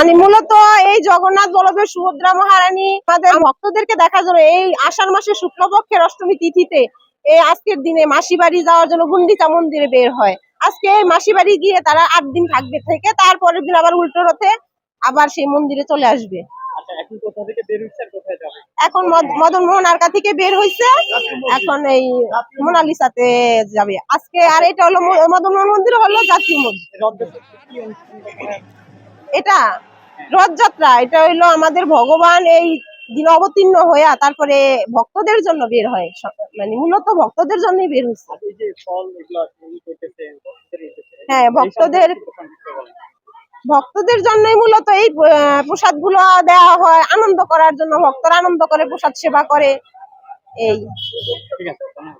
মানে মূলত এই জগন্নাথ বলভীর সুভদ্রা মহারানী আমাদের ভক্তদেরকে দেখার জন্য এই আষাঢ় মাসের শুক্লপক্ষের অষ্টমী তিথিতে এই আজকের দিনে মাসি বাড়ি যাওয়ার জন্য গুন্ডিচা মন্দিরে বের হয়। আজকে এই মাসি বাড়ি গিয়ে তারা আট দিন থাকবে থেকে তারপরের দিন আবার উল্টো রথে আবার সেই মন্দিরে চলে আসবে। আচ্ছা এখন মদন মোহন আরকা থেকে বের হয়েছে এখন এই মোনালিসাতে যাবে। আজকে আর এটা হলো মদন মোহন মন্দির হলো জাতীয় মন্দির? এটা রথযাত্রা এটা হইল আমাদের ভগবান এই দিন অবতীর্ণ হইয়া তারপরে ভক্তদের জন্য বের হয় মানে মূলত ভক্তদের জন্যই বের দিতেছে, হ্যাঁ, ভক্তদের-। ভক্তদের জন্যই মূলত এই প্রসাদগুলো দেওয়া হয় আনন্দ করার জন্য ভক্তরা আনন্দ করে প্রসাদ সেবা করে এই। ঠিক আছে ধন্যবাদ।